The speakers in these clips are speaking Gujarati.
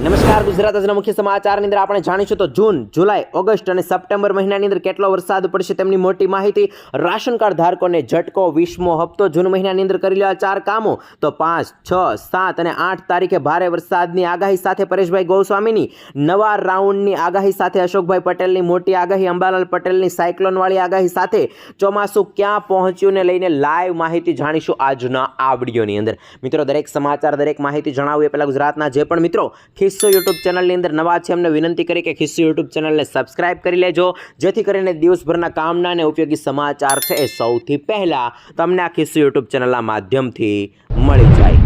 નમસ્કાર, ગુજરાત આજના મુખ્ય સમાચારની અંદર આપણે જાણીશું તો જૂન, જુલાઈ, ઓગસ્ટ અને સપ્ટેમ્બર મહિનાની અંદર કેટલો વરસાદ પડશે તેમની મોટી માહિતી. રાશન કાર્ડ ધારકોને ઝટકો, વીસમો હપ્તો જૂન મહિનાની અંદર કરી લેવા ચાર કામો. તો પાંચ, છ, સાત અને આઠ તારીખે ભારે વરસાદની આગાહી સાથે પરેશભાઈ ગોસ્વામીની, નવા રાઉન્ડની આગાહી સાથે અશોકભાઈ પટેલની, મોટી આગાહી અંબાલાલ પટેલની, સાયક્લોનવાળી આગાહી સાથે ચોમાસું ક્યાં પહોંચ્યું ને લઈને લાઈવ માહિતી જાણીશું આજના આ વિડીયોની અંદર. મિત્રો, દરેક સમાચાર, દરેક માહિતી જણાવું એ પહેલાં ગુજરાતના જે પણ મિત્રો, ખિસ્સો યુટ્યુબ ચેનલની અંદર નવા છે એમને વિનંતી કરી કે ખિસ્સો યુટ્યુબ ચેનલને સબસ્ક્રાઇબ કરી લેજો. જેથી કરીને દિવસભરના કામના અને ઉપયોગી સમાચાર છે એ સૌથી પહેલાં તમને આ ખિસ્સો યુટ્યુબ ચેનલના માધ્યમથી મળી જાય.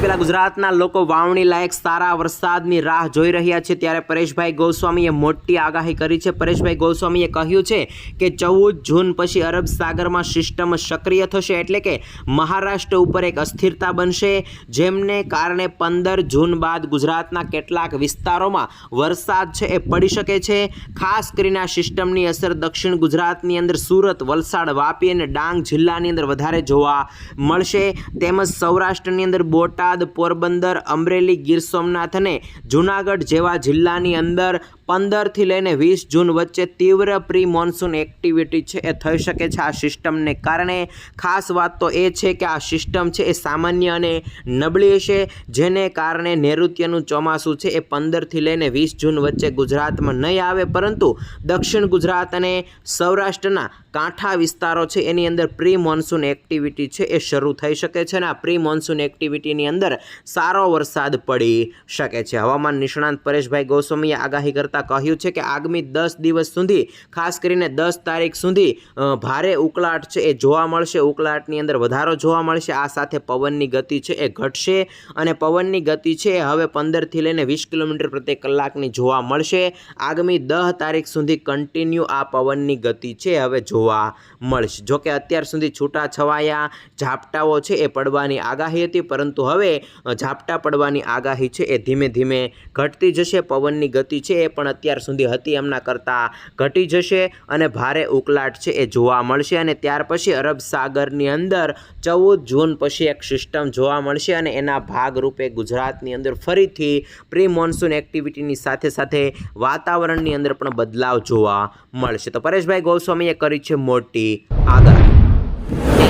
પહેલા ગુજરાતના લોકો વાવણી લાયક સારા વરસાદની રાહ જોઈ રહ્યા છે. ત્યારે પરેશભાઈ ગોસ્વામીએ મોટી આગાહી કરી છે. પરેશભાઈ ગોસ્વામીએ કહ્યું છે કે ચૌદ જૂન પછી અરબ સાગરમાં સિસ્ટમ સક્રિય થશે એટલે કે મહારાષ્ટ્ર ઉપર એક અસ્થિરતા બનશે, જેમને કારણે પંદર જૂન બાદ ગુજરાતના કેટલાક વિસ્તારોમાં વરસાદ છે એ પડી શકે છે. ખાસ કરીને આ સિસ્ટમની અસર દક્ષિણ ગુજરાતની અંદર સુરત, વલસાડ, વાપી અને ડાંગ જિલ્લાની અંદર વધારે જોવા મળશે. તેમજ સૌરાષ્ટ્રની અંદર બોટાદ પોરબંદર, અમરેલી, ગીર સોમનાથ અને જૂનાગઢ જેવા જિલ્લાની અંદર પંદરથી લઈને વીસ જૂન વચ્ચે તીવ્ર પ્રી મોન્સૂન એક્ટિવિટી છે, એ થઈ શકે છે આ સિસ્ટમને કારણે. ખાસ વાત તો એ છે કે આ સિસ્ટમ છે એ સામાન્ય અને નબળી હશે, જેને કારણે નૈઋત્યનું ચોમાસું છે, એ પંદરથી લઈને વીસ જૂન વચ્ચે ગુજરાતમાં નહીં આવે, પરંતુ દક્ષિણ ગુજરાત અને સૌરાષ્ટ્રના કાંઠા વિસ્તારો છે, એની અંદર પ્રી મોન્સૂન એક્ટિવિટી છે, એ શરૂ થઈ શકે છે અને આ પ્રી મોન્સૂન એક્ટિવિટીની અંદર સારો વરસાદ પડી શકે છે. હવામાન નિષ્ણાંત પરેશભાઈ ગોસ્વામીએ આગાહી કરતાં કહ્યું છે કે આગામી દસ દિવસ સુધી, ખાસ કરીને દસ તારીખ સુધી ભારે ઉકળાટ છે એ જોવા મળશે. ઉકળાટની અંદર વધારો જોવા મળશે. આ સાથે પવનની ગતિ છે એ ઘટશે અને પવનની ગતિ છે હવે પંદરથી લઈને વીસ કિલોમીટર પ્રતિ કલાકની જોવા મળશે. આગામી દહ તારીખ સુધી કન્ટિન્યુ આ પવનની ગતિ છે હવે જોવા મળશે. જોકે અત્યાર સુધી છૂટા છવાયા ઝાપટાઓ છે એ પડવાની આગાહી હતી, પરંતુ હવે અ, ઝાપટા પડવાની આગાહી છે. એ ધીમે ધીમે ઘટતી જશે. પવનની ગતિ છે એ પણ અત્યાર સુધી હતી એમના કરતાં ઘટી જશે અને ભારે ઉકલાટ છે એ જોવા મળશે અને ત્યાર પછી અરબ સાગરની અંદર ચૌદ જૂન પછી એક સિસ્ટમ જોવા મળશે અને એના ભાગરૂપે ગુજરાતની અંદર ફરીથી પ્રી મોન્સૂન એક્ટિવિટીની સાથે સાથે વાતાવરણની અંદર પણ બદલાવ જોવા મળશે. તો પરેશભાઈ ગોસ્વામીએ કરી છે મોટી આગાહી.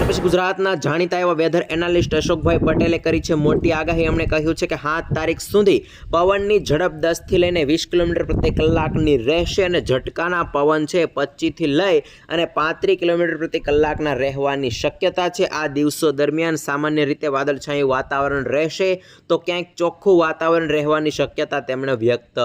પછી ગુજરાતના જાણીતા એવા વેધર એનાલિસ્ટ અશોકભાઈ પટેલે કરી છે મોટી આગાહી. એમણે કહ્યું છે કે સાત તારીખ સુધી પવનની ઝડપ દસથી લઈને વીસ કિલોમીટર પ્રતિ કલાકની રહેશે અને ઝટકાના પવન છે પચીસથી લઈ અને પાંત્રીસ કિલોમીટર પ્રતિ કલાકના રહેવાની શક્યતા છે. આ દિવસો દરમિયાન સામાન્ય રીતે વાદળછાયું વાતાવરણ રહેશે તો ક્યાંક ચોખ્ખું વાતાવરણ રહેવાની શક્યતા તેમણે વ્યક્ત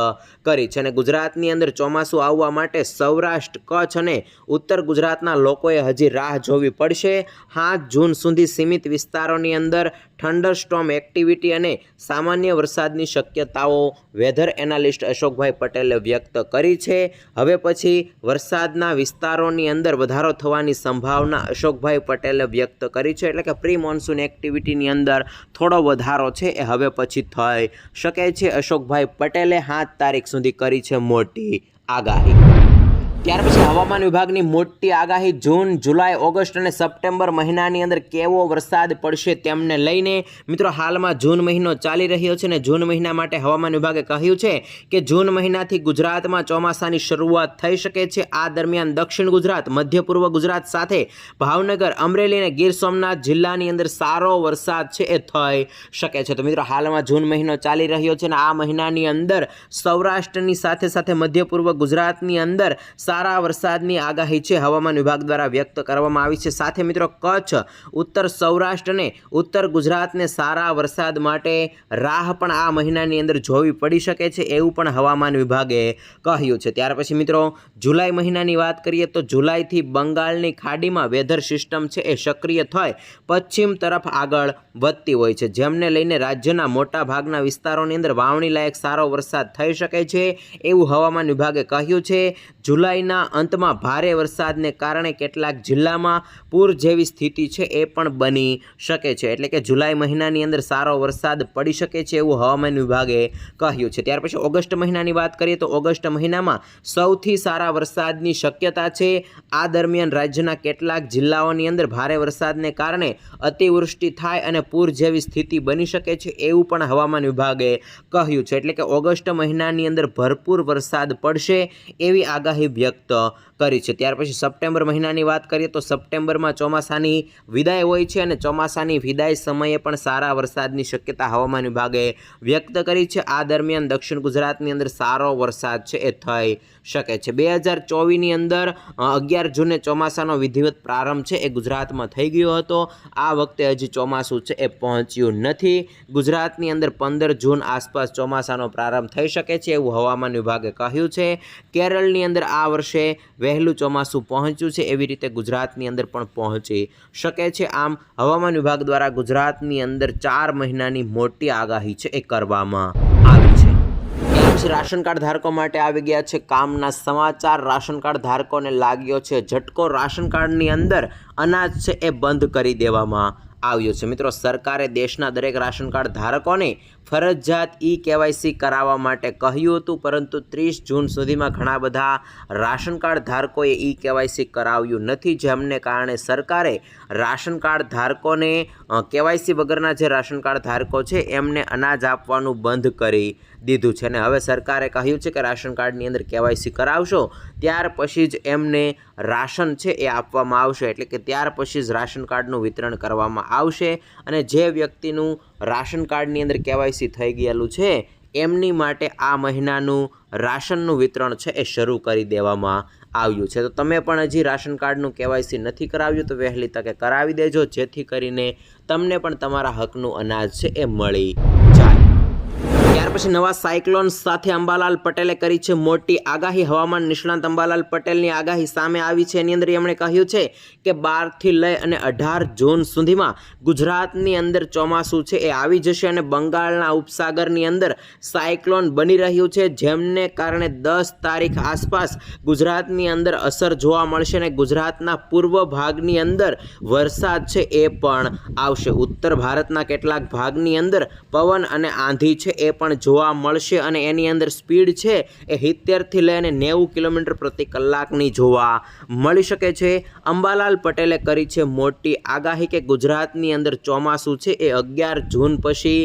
કરી છે. અને ગુજરાતની અંદર ચોમાસું આવવા માટે સૌરાષ્ટ્ર, કચ્છ અને ઉત્તર ગુજરાતના લોકોએ હજી રાહ જોવી પડશે. સાત જૂન સુધી સીમિત વિસ્તારોની અંદર થંડર સ્ટોમ એક્ટિવિટી અને સામાન્ય વરસાદની શક્યતાઓ વેધર એનાલિસ્ટ અશોકભાઈ પટેલે વ્યક્ત કરી છે. હવે પછી વરસાદના વિસ્તારોની અંદર વધારો થવાની સંભાવના અશોકભાઈ પટેલે વ્યક્ત કરી છે. એટલે કે પ્રી મોન્સૂન એક્ટિવિટીની અંદર થોડો વધારો છે એ હવે પછી થઈ શકે છે. અશોકભાઈ પટેલે સાત તારીખ સુધી કરી છે મોટી આગાહી. ત્યાર પછી હવામાન વિભાગની મોટી આગાહી જૂન, જુલાઈ, ઓગસ્ટ અને સપ્ટેમ્બર મહિનાની અંદર કેવો વરસાદ પડશે તેમને લઈને મિત્રો હાલમાં જૂન મહિનો ચાલી રહ્યો છે અને જૂન મહિના માટે હવામાન વિભાગે કહ્યું છે કે જૂન મહિનાથી ગુજરાતમાં ચોમાસાની શરૂઆત થઈ શકે છે. આ દરમિયાન દક્ષિણ ગુજરાત, મધ્ય પૂર્વ ગુજરાત સાથે ભાવનગર, અમરેલી અને ગીર સોમનાથ જિલ્લાની અંદર સારો વરસાદ છે એ થઈ શકે છે. તો મિત્રો હાલમાં જૂન મહિનો ચાલી રહ્યો છે અને આ મહિનાની અંદર સૌરાષ્ટ્રની સાથે સાથે મધ્ય પૂર્વ ગુજરાતની અંદર સારા વરસાદની આગાહી છે હવામાન વિભાગ દ્વારા વ્યક્ત કરવામાં આવી છે. સાથે મિત્રો, કચ્છ, ઉત્તર સૌરાષ્ટ્ર અને ઉત્તર ગુજરાતને સારા વરસાદ માટે રાહ પણ આ મહિનાની અંદર જોવી પડી શકે છે એવું પણ હવામાન વિભાગે કહ્યું છે. ત્યાર પછી મિત્રો, જુલાઈ મહિનાની વાત કરીએ તો જુલાઈથી બંગાળની ખાડીમાં વેધર સિસ્ટમ છે એ સક્રિય થઈ પશ્ચિમ તરફ આગળ વધતી હોય છે. જેમને લઈને રાજ્યના મોટા ભાગના વિસ્તારોની અંદર વાવણી લાયક સારો વરસાદ થઈ શકે છે એવું હવામાન વિભાગે કહ્યું છે. જુલાઈ જુલાઈના અંતમાં ભારે વરસાદને કારણે કેટલાક જિલ્લામાં પૂર જેવી સ્થિતિ છે એ પણ બની શકે છે. એટલે કે જુલાઈ મહિનાની અંદર સારો વરસાદ પડી શકે છે એવું હવામાન વિભાગે કહ્યું છે. ત્યાર પછી ઓગસ્ટ મહિનાની વાત કરીએ તો ઓગસ્ટ મહિનામાં સૌથી સારા વરસાદની શક્યતા છે. આ દરમિયાન રાજ્યના કેટલાક જિલ્લાઓની અંદર ભારે વરસાદને કારણે અતિવૃષ્ટિ થાય અને પૂર જેવી સ્થિતિ બની શકે છે એવું પણ હવામાન વિભાગે કહ્યું છે. એટલે કે ઓગસ્ટ મહિનાની અંદર ભરપૂર વરસાદ પડશે એવી આગાહી વ્યક્ત કરી છે. ત્યાર પછી સપ્ટેમ્બર મહિનાની વાત કરીએ તો સપ્ટેમ્બરમાં ચોમાસાની વિદાય હોય છે અને ચોમાસાની વિદાય સમયે પણ સારા વરસાદની શક્યતા હવામાન વિભાગે વ્યક્ત કરી છે. આ દરમિયાન દક્ષિણ ગુજરાતની અંદર સારો વરસાદ છે. એ થઈ શકે છે. બે હજાર ચોવીસની અંદર અગિયાર જૂને ચોમાસાનો વિધિવત પ્રારંભ છે. એ ગુજરાતમાં થઈ ગયો હતો. આ વખતે હજી ચોમાસું છે, એ પહોંચ્યું નથી. ગુજરાતની અંદર પંદર જૂન આસપાસ ચોમાસાનો પ્રારંભ થઈ શકે છે એવું હવામાન વિભાગે કહ્યું છે. કેરળની અંદર આ વર્ષે વહેલું ચોમાસું પહોંચ્યું છે, એવી રીતે ગુજરાતની અંદર પણ પહોંચી શકે છે. આમ, હવામાન વિભાગ દ્વારા ગુજરાતની અંદર ચાર મહિનાની મોટી આગાહી છે એ કરવામાં. પછી રાશન કાર્ડ ધારકો માટે આવી ગયા છે કામના સમાચાર. રાશન કાર્ડ ધારકોને લાગ્યો છે ઝટકો. રાશન કાર્ડની અંદર અનાજ છે એ બંધ કરી દેવામાં આવ્યો છે. મિત્રો, સરકારે દેશના દરેક રાશન કાર્ડ ધારકોને ફરજિયાત ઈ કેવાયસી કરાવવા માટે કહ્યું હતું, પરંતુ ત્રીસ જૂન સુધીમાં ઘણા બધા રાશન કાર્ડ ધારકોએ ઈ કેવાયસી કરાવ્યું નથી, જેમને કારણે સરકારે રાશન કાર્ડ ધારકોને કેવાયસી વગરના જે રાશન કાર્ડ ધારકો છે, એમને અનાજ આપવાનું બંધ કરી દીધું છે. અને હવે સરકારે કહ્યું છે કે રાશન કાર્ડની અંદર કેવાયસી કરાવશો, ત્યાર પછી જ એમને રાશન છે એ આપવામાં આવશે. એટલે કે ત્યાર પછી જ રાશન કાર્ડનું વિતરણ કરવામાં આવશે. અને જે વ્યક્તિનું રાશન કાર્ડની અંદર કેવાયસી થઈ ગયેલું છે, એમની માટે આ મહિનાનું રાશનનું વિતરણ છે એ શરૂ કરી દેવામાં આવ્યું છે. તો તમે પણ હજી રાશન કાર્ડનું કેવાયસી નથી કરાવ્યું, તો વહેલી તકે કરાવી દેજો, જેથી કરીને તમને પણ તમારા હકનું અનાજ છે એ મળી ત્યાર પછી નવા સાયક્લોન સાથે અંબાલાલ પટેલે કરી છે મોટી આગાહી. હવામાન નિષ્ણાંત અંબાલાલ પટેલની આગાહી સામે આવી છે. એની અંદર એમણે કહ્યું છે કે બારથી લઈ અને અઢાર જૂન સુધીમાં ગુજરાતની અંદર ચોમાસું છે એ આવી જશે અને બંગાળના ઉપસાગરની અંદર સાયક્લોન બની રહ્યું છે, જેમને કારણે દસ તારીખ આસપાસ ગુજરાતની અંદર અસર જોવા મળશે અને ગુજરાતના પૂર્વ ભાગની અંદર વરસાદ છે એ પણ આવશે. ઉત્તર ભારતના કેટલાક ભાગની અંદર પવન અને આંધી છે એ પણ જોવા મળશે અને એની અંદર સ્પીડ છે એ સિત્તેરથી લઈને નેવું કિલોમીટર પ્રતિ કલાકની જોવા મળી શકે છે. અંબાલાલ પટેલે કરી છે મોટી આગાહી કે ગુજરાતની અંદર ચોમાસું છે એ અગિયાર જૂન પછી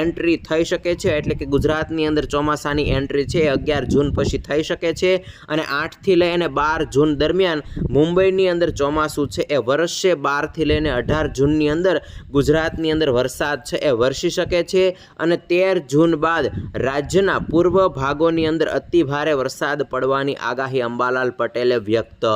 એન્ટ્રી થઈ શકે છે. એટલે કે ગુજરાતની અંદર ચોમાસાની એન્ટ્રી છે એ અગિયાર જૂન પછી થઈ શકે છે અને આઠથી લઈને બાર જૂન દરમિયાન મુંબઈની અંદર ચોમાસું છે એ વરસશે બારથી લઈને અઢાર જૂનની અંદર ગુજરાતની અંદર વરસાદ છે એ વરસી શકે છે અને તેર જૂન બાદ રાજ્યના પૂર્વ ભાગોની અંદર અતિ ભારે વરસાદ પડવાની આગાહી અંબાલાલ પટેલે વ્યક્ત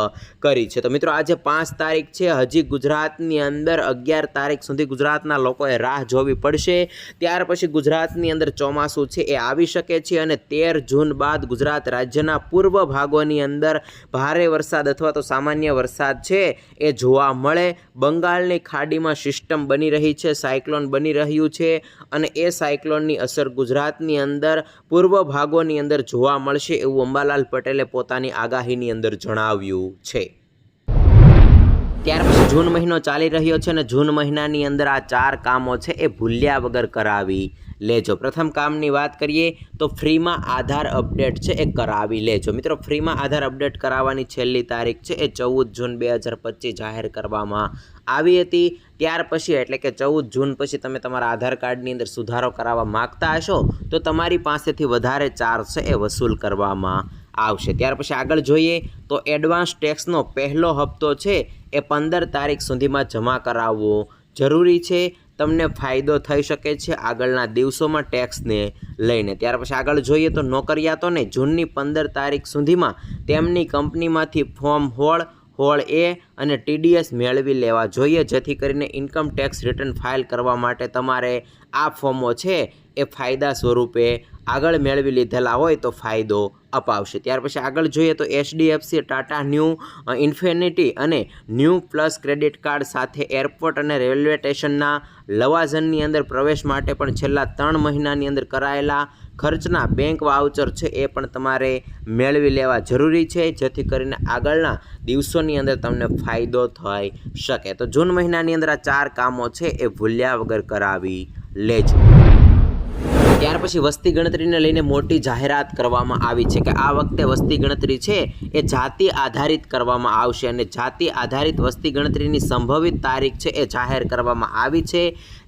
કરી છે. તો મિત્રો, આજે પાંચ તારીખ છે. હજી ગુજરાતની અંદર અગિયાર તારીખ સુધી ગુજરાતના લોકોએ રાહ જોવી પડશે. ત્યાર પછી ગુજરાતની અંદર ચોમાસું છે એ આવી શકે છે અને તેર જૂન બાદ ગુજરાત રાજ્યના પૂર્વ ભાગોની અંદર ભારે વરસાદ અથવા તો સામાન્ય વરસાદ છે એ જોવા મળે. બંગાળની ખાડીમાં સિસ્ટમ બની રહી છે, સાયક્લોન બની રહ્યું છે અને એ સાયક્લોનની અસર ગુજરાતની અંદર પૂર્વ ભાગોની અંદર જોવા મળશે એવું અંબાલાલ પટેલે પોતાની આગાહીની અંદર જણાવ્યું છે. ત્યાર પછી જૂન મહિનો ચાલી રહ્યો છે અને જૂન મહિનાની અંદર આ ચાર કામો છે એ ભૂલ્યા વગર કરાવી લેજો. પ્રથમ કામની વાત કરીએ તો ફ્રીમાં આધાર અપડેટ છે એ કરાવી લેજો. મિત્રો, ફ્રીમાં આધાર અપડેટ કરાવવાની છેલ્લી તારીખ છે એ ચૌદ જૂન બે હજાર પચીસ જાહેર કરવામાં આવી હતી. ત્યાર પછી એટલે કે ચૌદ જૂન પછી તમે તમારા આધાર કાર્ડની અંદર સુધારો કરાવવા માગતા હશો તો તમારી પાસેથી વધારે ચાર્જ છે એ વસૂલ કરવામાં આવશે. ત્યાર પછી આગળ જોઈએ તો એડવાન્સ ટેક્સનો પહેલો હપ્તો છે એ પંદર તારીખ સુધીમાં જમા કરાવવો જરૂરી છે. તમને ફાયદો થઈ શકે છે આગળના દિવસોમાં ટેક્સને લઈને. ત્યાર પછી આગળ જોઈએ તો નોકરિયાતોને જૂનની પંદર તારીખ સુધીમાં તેમની કંપનીમાંથી ફોર્મ હોળ હોળ એ અને ટીડીએસ મેળવી લેવા જોઈએ. જેથી કરીને ઇન્કમ ટેક્સ રિટર્ન ફાઇલ કરવા માટે તમારે આ ફોર્મો છે એ ફાયદા સ્વરૂપે આગળ મેળવી લીધેલા હોય તો ફાયદો અપાવશે. ત્યાર પછી આગળ જોઈએ તો એચડીએફસી, ટાટા ન્યૂ ઇન્ફિનિટી અને ન્યૂ પ્લસ ક્રેડિટ કાર્ડ સાથે એરપોર્ટ અને રેલવે સ્ટેશનના લવાઝનની અંદર પ્રવેશ માટે પણ છેલ્લા ત્રણ મહિનાની અંદર કરાયેલા ખર્ચના બેંક વાઉચર છે એ પણ તમારે મેળવી લેવા જરૂરી છે, જેથી કરીને આગળના દિવસોની અંદર તમને ફાયદો થઈ શકે. તો જૂન મહિનાની અંદર આ ચાર કામો છે એ ભૂલ્યા વગર કરાવી લેજો. ત્યાર પછી વસ્તી ગણતરીને લઈને મોટી જાહેરાત કરવામાં આવી છે કે આ વખતે વસ્તી ગણતરી છે એ જાતિ આધારિત કરવામાં આવશે અને જાતિ આધારિત વસ્તી ગણતરીની સંભવિત તારીખ છે એ જાહેર કરવામાં આવી છે.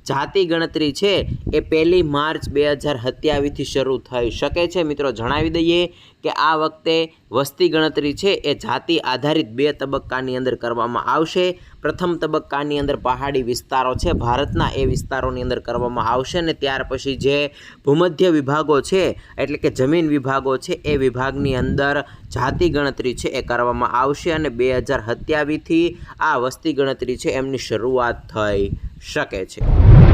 જાતિ ગણતરી છે એ પહેલી માર્ચ બે હજાર સત્યાવીસથી શરૂ થઈ શકે છે. મિત્રો, જણાવી દઈએ કે આ વખતે વસ્તી ગણતરી છે એ જાતિ આધારિત બે તબક્કાની અંદર કરવામાં આવશે. પ્રથમ તબક્કાની અંદર પહાડી વિસ્તારો છે, ભારતના એ વિસ્તારોની અંદર કરવામાં આવશે અને ત્યાર પછી જે ભૂમધ્ય વિભાગો છે, એટલે કે જમીન વિભાગો છે, એ વિભાગની અંદર જાતિ ગણતરી છે એ કરવામાં આવશે અને બે હજાર સત્યાવીસથી આ વસ્તી ગણતરી છે એમની શરૂઆત થઈ. શકે છે.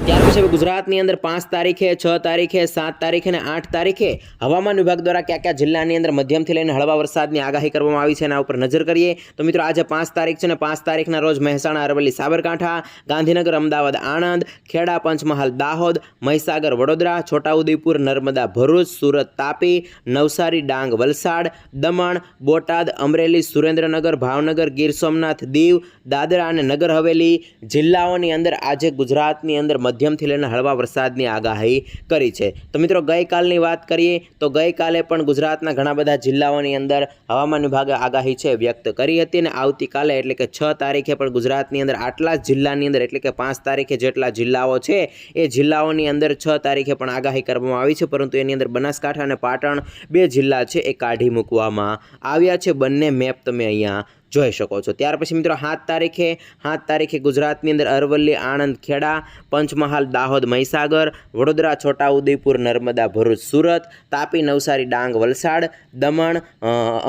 ત્યાર પછી ગુજરાતની અંદર પાંચ તારીખે, છ તારીખે, સાત તારીખે અને આઠ તારીખે હવામાન વિભાગ દ્વારા કયા કયા જિલ્લાની અંદર મધ્યમથી લઈને હળવા વરસાદની આગાહી કરવામાં આવી છે એના ઉપર નજર કરીએ. તો મિત્રો આજે પાંચ તારીખ છે ને પાંચ તારીખના રોજ મહેસાણા, અરવલ્લી, સાબરકાંઠા, ગાંધીનગર, અમદાવાદ, આણંદ, ખેડા, પંચમહાલ, દાહોદ, મહીસાગર, વડોદરા, છોટાઉદેપુર, નર્મદા, ભરૂચ, સુરત, તાપી, નવસારી, ડાંગ, વલસાડ, દમણ, બોટાદ, અમરેલી, સુરેન્દ્રનગર, ભાવનગર, ગીર સોમનાથ, દીવ, દાદરા અને નગર હવેલી જિલ્લાઓની અંદર આજે ગુજરાતની અંદર મધ્યમથી લઈને હળવા વરસાદની આગાહી કરી છે. તો મિત્રો, ગઈકાલની વાત કરીએ તો ગઈકાલે પણ ગુજરાતના ઘણા બધા જિલ્લાઓની અંદર હવામાન વિભાગે આગાહી છે વ્યક્ત કરી હતી અને આવતીકાલે એટલે કે છ તારીખે પણ ગુજરાતની અંદર આટલા જ જિલ્લાની અંદર એટલે કે પાંચ તારીખે જેટલા જિલ્લાઓ છે, એ જિલ્લાઓની અંદર છ તારીખે પણ આગાહી કરવામાં આવી છે. પરંતુ એની અંદર બનાસકાંઠા અને પાટણ બે જિલ્લા છે, એ કાઢી મૂકવામાં આવ્યા છે. બંને મેપ તમે અહીંયા જોઈ શકો છો. ત્યાર પછી મિત્રો સાત તારીખે સાત તારીખે ગુજરાતની અંદર અરવલ્લી, આણંદ, ખેડા, પંચમહાલ, દાહોદ, મહીસાગર, વડોદરા, છોટાઉદેપુર, નર્મદા, ભરૂચ, સુરત, તાપી, નવસારી, ડાંગ, વલસાડ, દમણ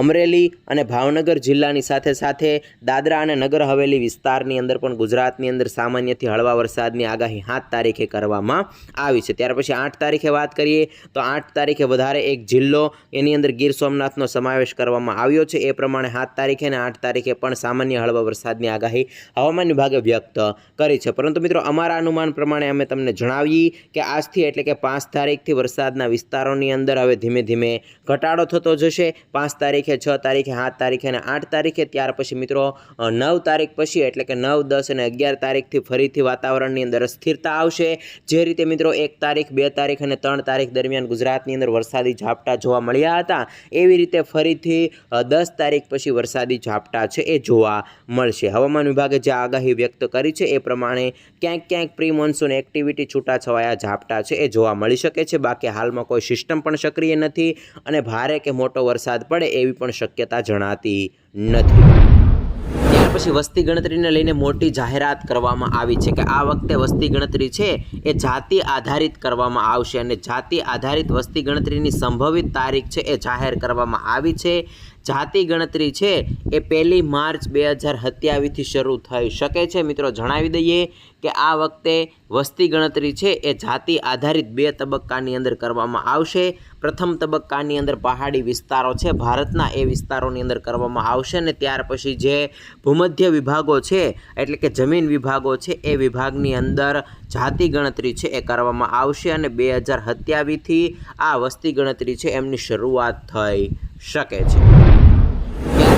અમરેલી અને ભાવનગર જિલ્લાની સાથે સાથે દાદરા અને નગર હવેલી વિસ્તારની અંદર પણ ગુજરાતની અંદર સામાન્યથી હળવા વરસાદની આગાહી સાત તારીખે કરવામાં આવી છે. ત્યાર પછી આઠ તારીખે વાત કરીએ તો આઠ તારીખે વધારે એક જિલ્લો એની અંદર ગીર સોમનાથનો સમાવેશ કરવામાં આવ્યો છે. એ પ્રમાણે સાત તારીખે અને આઠ તારીખે પણ સામાન્ય હળવા વરસાદની આગાહી હવામાન વિભાગે વ્યક્ત કરી છે. પરંતુ મિત્રો, અમારા અનુમાન પ્રમાણે અમે તમને જણાવીએ કે આજથી એટલે કે પાંચ તારીખથી વરસાદના વિસ્તારોની અંદર હવે ધીમે ધીમે ઘટાડો થતો જશે. પાંચ તારીખે છ તારીખે સાત તારીખે અને આઠ તારીખે, ત્યાર પછી મિત્રો નવ તારીખ પછી એટલે કે નવ, દસ અને અગિયાર તારીખથી ફરીથી વાતાવરણની અંદર સ્થિરતા આવશે. જે રીતે મિત્રો, એક તારીખ, બે તારીખ અને ત્રણ તારીખ દરમિયાન ગુજરાતની અંદર વરસાદી ઝાપટા જોવા મળ્યા હતા. એવી રીતે ફરીથી દસ તારીખ પછી વરસાદી ઝાપટા છે એ જોવા મળશે. હવામાન વિભાગે જે આગાહી વ્યક્ત કરી છે એ પ્રમાણે ક્યાંક ક્યાંક પ્રી મોન્સૂન એક્ટિવિટી છૂટાછવાયા ઝાપટા છે એ જોવા મળી શકે છે. બાકી હાલમાં કોઈ સિસ્ટમ પણ સક્રિય નથી અને ભારે કે મોટો વરસાદ પડે એવી પણ શક્યતા જણાતી નથી. પછી વસ્તી ગણતરીને લઈને મોટી જાહેરાત કરવામાં આવી છે કે આ વખતે વસ્તી ગણતરી છે એ જાતિ આધારિત કરવામાં આવશે અને જાતિ આધારિત વસ્તી ગણતરીની સંભવિત તારીખ છે એ જાહેર કરવામાં આવી છે. જાતિ ગણતરી છે એ પહેલી માર્ચ બે હજાર સત્યાવીસથી શરૂ થઈ શકે છે. મિત્રો, જણાવી દઈએ કે આ વખતે વસ્તી ગણતરી છે એ જાતિ આધારિત બે તબક્કાની અંદર કરવામાં આવશે. પ્રથમ તબક્કાની અંદર પહાડી વિસ્તારો છે, ભારતના એ વિસ્તારોની અંદર કરવામાં આવશે ને ત્યાર પછી જે ભૂમધ્ય વિભાગો છે, એટલે કે જમીન વિભાગો છે, એ વિભાગની અંદર જાતિ ગણતરી છે એ કરવામાં આવશે અને બે હજાર સત્યાવીસથી આ વસ્તી ગણતરી છે એમની શરૂઆત થઈ શકે છે.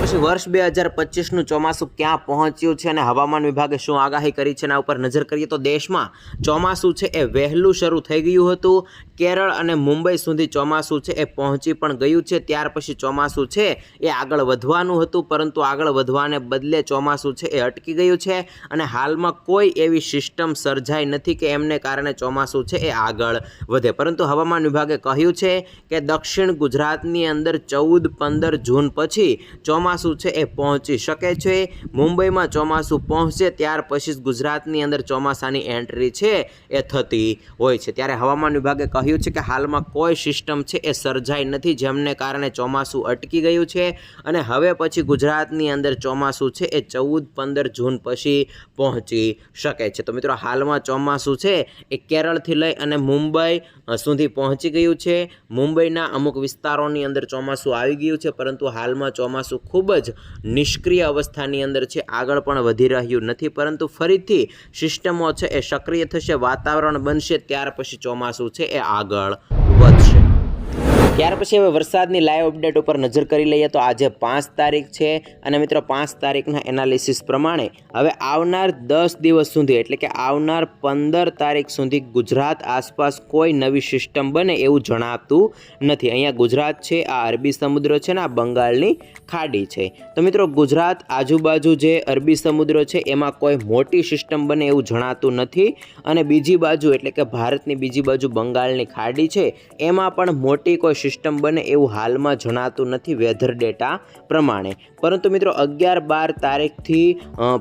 પછી વર્ષ બે હજાર પચીસનું ચોમાસું ક્યાં પહોંચ્યું છે અને હવામાન વિભાગે શું આગાહી કરી છે એના ઉપર નજર કરીએ તો દેશમાં ચોમાસું છે એ વહેલું શરૂ થઈ ગયું હતું. કેરળ અને મુંબઈ સુધી ચોમાસું છે એ પહોંચી પણ ગયું છે. ત્યાર પછી ચોમાસું છે એ આગળ વધવાનું હતું, પરંતુ આગળ વધવાને બદલે ચોમાસું છે એ અટકી ગયું છે અને હાલમાં કોઈ એવી સિસ્ટમ સર્જાઈ નથી કે એમને કારણે ચોમાસું છે એ આગળ વધે. પરંતુ હવામાન વિભાગે કહ્યું છે કે દક્ષિણ ગુજરાતની અંદર ચૌદ પંદર જૂન પછી ચોમાસું ચોમાસું છે એ પહોંચી શકે છે. મુંબઈમાં ચોમાસું પહોંચે ત્યાર પછી જ ગુજરાતની અંદર ચોમાસાની એન્ટ્રી છે એ થતી હોય છે. ત્યારે હવામાન વિભાગે કહ્યું છે કે હાલમાં કોઈ સિસ્ટમ છે એ સર્જાઈ નથી જેમને કારણે ચોમાસું અટકી ગયું છે અને હવે પછી ગુજરાતની અંદર ચોમાસું છે એ ચૌદ પંદર જૂન પછી પહોંચી શકે છે. તો મિત્રો હાલમાં ચોમાસું છે એ કેરળથી લઈ અને મુંબઈ સુધી પહોંચી ગયું છે. મુંબઈના અમુક વિસ્તારોની અંદર ચોમાસું આવી ગયું છે પરંતુ હાલમાં ચોમાસું ખૂબ જ નિષ્ક્રિય અવસ્થાની અંદર છે. આગળ પણ વધી રહ્યું નથી, પરંતુ ફરીથી સિસ્ટમો છે એ સક્રિય થશે, વાતાવરણ બનશે, ત્યાર પછી ચોમાસું છે એ આગળ વધશે. ત્યાર પછી હવે વરસાદની લાઈવ અપડેટ ઉપર નજર કરી લઈએ તો આજે પાંચ તારીખ છે અને મિત્રો પાંચ તારીખના એનાલિસિસ પ્રમાણે હવે આવનાર દસ દિવસ સુધી એટલે કે આવનાર પંદર તારીખ સુધી ગુજરાત આસપાસ કોઈ નવી સિસ્ટમ બને એવું જણાતું નથી. અહીંયા ગુજરાત છે, આ અરબી સમુદ્ર છે ને આ બંગાળની ખાડી છે. તો મિત્રો ગુજરાત આજુબાજુ જે અરબી સમુદ્ર છે એમાં કોઈ મોટી સિસ્ટમ બને એવું જણાતું નથી અને બીજી બાજુ એટલે કે ભારતની બીજી બાજુ બંગાળની ખાડી છે એમાં પણ મોટી કોઈ સિસ્ટમ બને એવું હાલમાં જણાતું નથી વેધર ડેટા પ્રમાણે. પરંતુ મિત્રો, અગિયાર બાર તારીખથી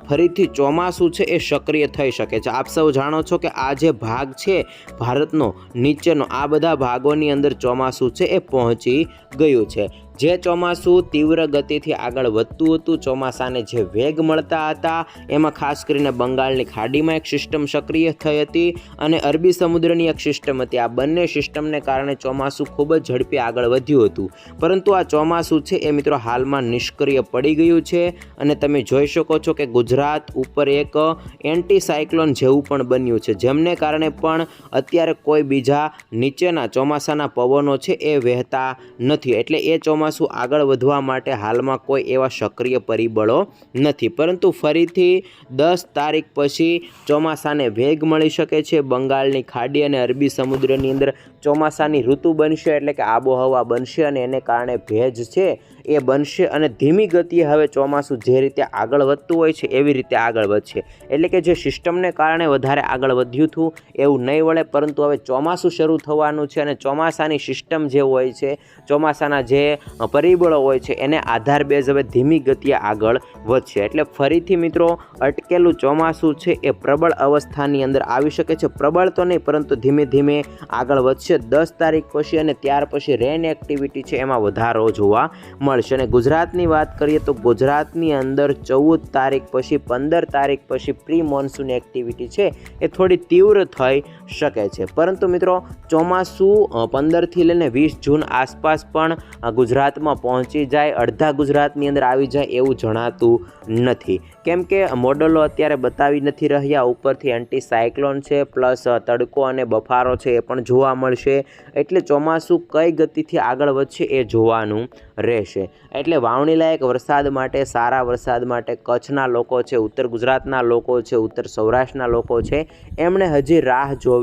ફરીથી ચોમાસું છે એ સક્રિય થઈ શકે છે. આપ સૌ જાણો છો કે આ જે ભાગ છે, ભારતનો, નીચેનો, આ બધા ભાગોની અંદર ચોમાસું છે એ પહોંચી ગયું છે. જે ચોમાસું તીવ્ર ગતિથી આગળ વધતું હતું, ચોમાસાને જે વેગ મળતા હતા, એમાં ખાસ કરીને બંગાળની ખાડીમાં એક સિસ્ટમ સક્રિય થઈ હતી અને અરબી સમુદ્રની એક સિસ્ટમ હતી. આ બંને સિસ્ટમને કારણે ચોમાસું ખૂબ જ ઝડપી આગળ વધ્યું હતું. પરંતુ આ ચોમાસું છે એ મિત્રો હાલમાં નિષ્ક્રિય પડી ગયું છે અને તમે જોઈ શકો છો કે ગુજરાત ઉપર એક એન્ટીસાયક્લોન જેવું પણ બન્યું છે. જેમને કારણે પણ અત્યારે કોઈ બીજા નીચેના ચોમાસાના પવનો છે એ વહેતા નથી. એટલે એ ચોમાસું આગળ વધવા માટે હાલમાં કોઈ એવા સક્રિય પરિબળો નથી. પરંતુ ફરીથી દસ તારીખ પછી ચોમાસાને વેગ મળી શકે છે. બંગાળની ખાડી અને અરબી સમુદ્રની અંદર ચોમાસાની ઋતુ બનશે એટલે કે આબોહવા બનશે અને એને કારણે ભેજ છે. એ બનશે અને ધીમી ગતિએ હવે ચોમાસું જે રીતે આગળ વધતું હોય છે, એવી રીતે આગળ વધશે. એટલે કે જે સિસ્ટમને કારણે વધારે આગળ વધ્યું હતું, એવું નહીં વળે, પરંતુ હવે ચોમાસું શરૂ થવાનું છે અને ચોમાસાની સિસ્ટમ જે હોય છે, ચોમાસાના જે પરિબળો હોય છે, એને આધાર બેઝ હવે ધીમી ગતિએ આગળ વધશે. એટલે ફરીથી મિત્રો, અટકેલું ચોમાસું છે, એ પ્રબળ અવસ્થાની અંદર આવી શકે છે. પ્રબળ તો નહીં, પરંતુ ધીમે ધીમે આગળ વધશે. દસ તારીખ પછી અને ત્યાર પછી રેન એક્ટિવિટી છે, એમાં વધારો જોવા મળશે. અને ગુજરાતની વાત કરીએ તો ગુજરાતની અંદર ચૌદ તારીખ પછી પંદર તારીખ પછી પ્રી મોન્સૂન એક્ટિવિટી છે. એ થોડી તીવ્ર થઈ શકે છે. પરંતુ મિત્રો, ચોમાસું પંદરથી લઈને વીસ જૂન આસપાસ પણ ગુજરાતમાં પહોંચી જાય, અડધા ગુજરાતની અંદર આવી જાય એવું જણાતું નથી. કેમ કે, મોડલો અત્યારે બતાવી નથી રહ્યા, ઉપરથી એન્ટી સાયક્લોન છે પ્લસ તડકો અને બફારો છે એ પણ જોવા મળશે. એટલે ચોમાસું કઈ ગતિથી આગળ વધશે એ જોવાનું રહેશે. એટલે વાવણી લાયક વરસાદ માટે, સારા વરસાદ માટે કચ્છના લોકો છે, ઉત્તર ગુજરાતના લોકો છે, ઉત્તર સૌરાષ્ટ્રના લોકો છે, એમણે હજી રાહ જોવી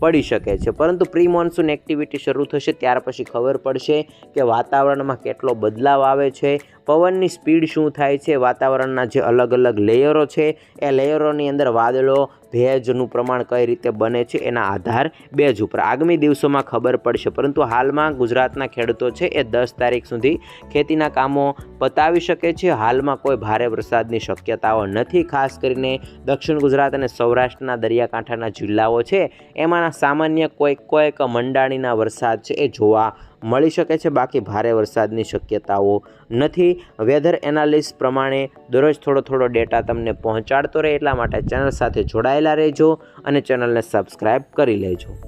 પડી શકે છે. પરંતુ પ્રી મોન્સૂન એક્ટિવિટી શરૂ થશે ત્યાર પછી ખબર પડશે કે વાતાવરણમાં કેટલો બદલાવ આવે છે, પવનની સ્પીડ શું થાય છે, વાતાવરણના જે અલગ અલગ લેયરો છે, એ લેયરોની અંદર વાદળો ભેજનું પ્રમાણ કઈ રીતે બને છે એના આધાર બેજ ઉપર. આગામી દિવસોમાં ખબર પડશે, પરંતુ હાલમાં ગુજરાતના ખેડૂતો છે એ દસ તારીખ સુધી ખેતીના કામો પતાવી શકે છે. હાલમાં કોઈ ભારે વરસાદની શક્યતાઓ નથી, ખાસ કરીને દક્ષિણ ગુજરાત અને સૌરાષ્ટ્રના દરિયાકાંઠાના જિલ્લાઓ છે. એમાંના સામાન્ય કોઈક કોઈક મંડાણીના વરસાદ છે એ જોવા મળી શકે છે. બાકી ભારે વરસાદની શક્યતાઓ નથી. વેધર એનાલિસ્ટ પ્રમાણે દરરોજ થોડો થોડો ડેટા તમને પહોંચાડતો રહે. એટલા માટે ચેનલ સાથે જોડાયેલા રહેજો અને ચેનલને સબસ્ક્રાઈબ કરી લેજો.